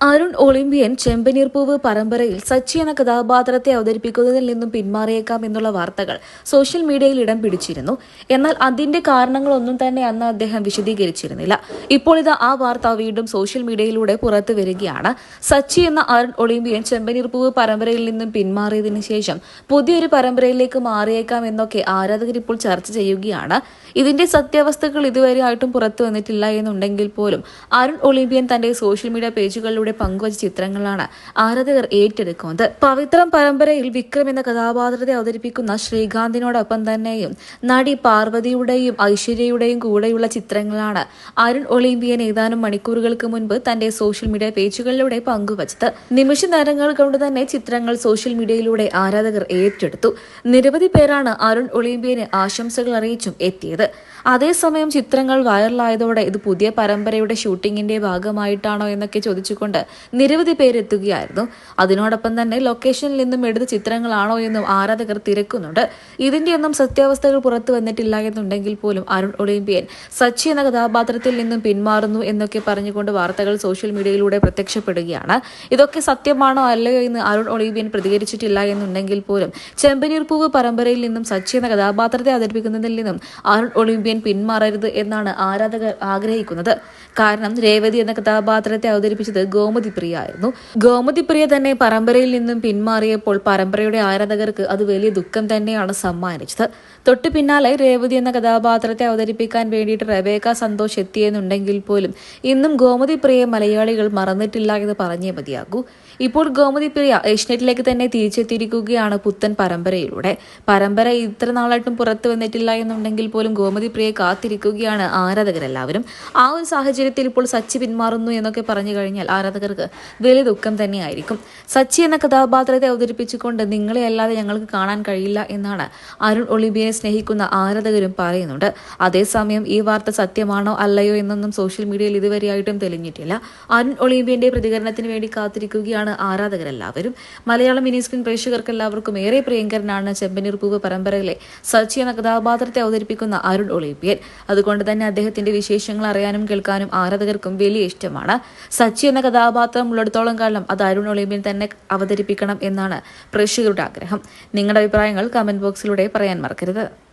Arun Olympian ചെമ്പനീർപ്പൂവ് പരമ്പരയിൽ സച്ചി എന്ന കഥാപാത്രത്തെ അവതരിപ്പിക്കുന്നതിൽ നിന്നും പിന്മാറിയേക്കാം എന്നുള്ള വാർത്തകൾ സോഷ്യൽ മീഡിയയിൽ ഇടം പിടിച്ചിരുന്നു. എന്നാൽ അതിന്റെ കാരണങ്ങളൊന്നും തന്നെ അന്ന് അദ്ദേഹം വിശദീകരിച്ചിരുന്നില്ല. ഇപ്പോൾ ഇത് ആ വാർത്ത വീണ്ടും സോഷ്യൽ മീഡിയയിലൂടെ പുറത്തു വരികയാണ്. സച്ചി എന്ന അരുൺ ഒളിമ്പിയൻ ചെമ്പനീർപ്പൂവ് പരമ്പരയിൽ നിന്നും പിന്മാറിയതിനു ശേഷം പുതിയൊരു പരമ്പരയിലേക്ക് മാറിയേക്കാം എന്നൊക്കെ ആരാധകർ ഇപ്പോൾ ചർച്ച ചെയ്യുകയാണ്. ഇതിന്റെ സത്യാവസ്ഥകൾ ഇതുവരെ ആയിട്ടും പുറത്തു വന്നിട്ടില്ല എന്നുണ്ടെങ്കിൽ പോലും അരുൺ ഒളിമ്പ്യൻ തന്റെ സോഷ്യൽ മീഡിയ പേജുകളിലൂടെ പങ്കുവച്ച ചിത്രങ്ങളാണ് ആരാധകർ ഏറ്റെടുക്കുന്നത്. പവിത്രം പരമ്പരയിൽ വിക്രം എന്ന കഥാപാത്രത്തെ അവതരിപ്പിക്കുന്ന ശ്രീകാന്തിനോടൊപ്പം തന്നെയും നടി പാർവതിയുടെയും ഐശ്വര്യയുടെയും കൂടെയുള്ള ചിത്രങ്ങളാണ് അരുൺ ഒളിമ്പിയൻ ഏതാനും മണിക്കൂറുകൾക്ക് മുൻപ് തന്റെ സോഷ്യൽ മീഡിയ പേജുകളിലൂടെ പങ്കുവച്ചത്. നിമിഷ നേരങ്ങൾ കൊണ്ട് തന്നെ ചിത്രങ്ങൾ സോഷ്യൽ മീഡിയയിലൂടെ ആരാധകർ ഏറ്റെടുത്തു. നിരവധി പേരാണ് അരുൺ ഒളിമ്പിയന് ആശംസകൾ അറിയിച്ചും എത്തിയത്. അതേസമയം ചിത്രങ്ങൾ വൈറലായതോടെ ഇത് പുതിയ പരമ്പരയുടെ ഷൂട്ടിങ്ങിന്റെ ഭാഗമായിട്ടാണോ എന്നൊക്കെ ചോദിച്ചുകൊണ്ട് നിരവധി പേരെത്തുകയായിരുന്നു. അതിനോടൊപ്പം തന്നെ ലൊക്കേഷനിൽ നിന്നും എടുത്ത ചിത്രങ്ങളാണോ എന്നും ആരാധകർ തിരക്കുന്നുണ്ട്. ഇതിന്റെ ഒന്നും സത്യാവസ്ഥകൾ പുറത്തു വന്നിട്ടില്ല എന്നുണ്ടെങ്കിൽ പോലും അരുൺ ഒളിമ്പിയൻ സച്ചി എന്ന കഥാപാത്രത്തിൽ നിന്നും പിന്മാറുന്നു എന്നൊക്കെ പറഞ്ഞുകൊണ്ട് വാർത്തകൾ സോഷ്യൽ മീഡിയയിലൂടെ പ്രത്യക്ഷപ്പെടുകയാണ്. ഇതൊക്കെ സത്യമാണോ അല്ലയോ എന്ന് അരുൺ ഒളിമ്പിയൻ പ്രതികരിച്ചിട്ടില്ല എന്നുണ്ടെങ്കിൽ പോലും ചെമ്പനീർ പൂവ് പരമ്പരയിൽ നിന്നും സച്ചി എന്ന കഥാപാത്രത്തെ അവതരിപ്പിക്കുന്നതിൽ നിന്നും അരുൺ ഒളിമ്പിയൻ പിന്മാറരുത് എന്നാണ് ആരാധകർ ആഗ്രഹിക്കുന്നത്. കാരണം രേവതി എന്ന കഥാപാത്രത്തെ അവതരിപ്പിച്ചത് ഗോമതി പ്രിയ ആയിരുന്നു ഗോമതി പ്രിയ തന്നെ പരമ്പരയിൽ നിന്നും പിന്മാറിയപ്പോൾ പരമ്പരയുടെ ആരാധകർക്ക് അത് വലിയ ദുഃഖം തന്നെയാണ് സമ്മാനിച്ചത്. തൊട്ടു പിന്നാലെ രേവതി എന്ന കഥാപാത്രത്തെ അവതരിപ്പിക്കാൻ വേണ്ടിയിട്ട് റബേക്ക സന്തോഷ് എത്തിയെന്നുണ്ടെങ്കിൽ പോലും ഇന്നും ഗോമതി പ്രിയ മലയാളികൾ മറന്നിട്ടില്ല എന്ന് പറഞ്ഞേ മതിയാകൂ. ഇപ്പോൾ ഗോമതി പ്രിയ ഏഷ്യനെറ്റിലേക്ക് തന്നെ തിരിച്ചെത്തിയിരിക്കുകയാണ് പുത്തൻ പരമ്പരയിലൂടെ. പരമ്പര ഇത്ര നാളായിട്ടും പുറത്തു വന്നിട്ടില്ല എന്നുണ്ടെങ്കിൽ പോലും ഗോമതി പ്രിയ കാത്തിരിക്കുകയാണ് ആരാധകരെല്ലാവരും. ആ ഒരു സാഹചര്യത്തിൽ ഇപ്പോൾ സച്ചി പിന്മാറുന്നു എന്നൊക്കെ പറഞ്ഞു കഴിഞ്ഞാൽ ആരാധകർക്ക് വലിയ ദുഃഖം തന്നെയായിരിക്കും. സച്ചി എന്ന കഥാപാത്രത്തെ അവതരിപ്പിച്ചുകൊണ്ട് നിങ്ങളെ അല്ലാതെ ഞങ്ങൾക്ക് കാണാൻ കഴിയില്ല എന്നാണ് അരുൺ ഒളിമ്പിയനെ സ്നേഹിക്കുന്ന ആരാധകരും പറയുന്നുണ്ട്. അതേസമയം ഈ വാർത്ത സത്യമാണോ അല്ലയോ എന്നൊന്നും സോഷ്യൽ മീഡിയയിൽ ഇതുവരെയായിട്ടും തെളിഞ്ഞിട്ടില്ല. അരുൺ ഒളിമ്പിയന്റെ പ്രതികരണത്തിന് വേണ്ടി കാത്തിരിക്കുകയാണ് ആരാധകരെല്ലാവരും. മലയാളം മിനി സ്ക്രീൻ പ്രേക്ഷകർക്ക് എല്ലാവർക്കും ഏറെ പ്രിയങ്കരനാണ് ചെമ്പനീർ പൂവ് പരമ്പരയിലെ സച്ചി എന്ന കഥാപാത്രത്തെ അവതരിപ്പിക്കുന്ന അരുൺ ഒളിമ്പിയൻ അതുകൊണ്ട് തന്നെ അദ്ദേഹത്തിന്റെ വിശേഷങ്ങൾ അറിയാനും കേൾക്കാനും ആരാധകർക്കും വലിയ ഇഷ്ടമാണ്. സച്ചി എന്ന കഥാപാത്രം ഉള്ളിടത്തോളം കാലം അത് അരുൺ ഒളിമ്പിൻ തന്നെ അവതരിപ്പിക്കണം എന്നാണ് പ്രേക്ഷകരുടെ ആഗ്രഹം. നിങ്ങളുടെ അഭിപ്രായങ്ങൾ കമന്റ് ബോക്സിലൂടെ പറയാൻ മറക്കരുത്.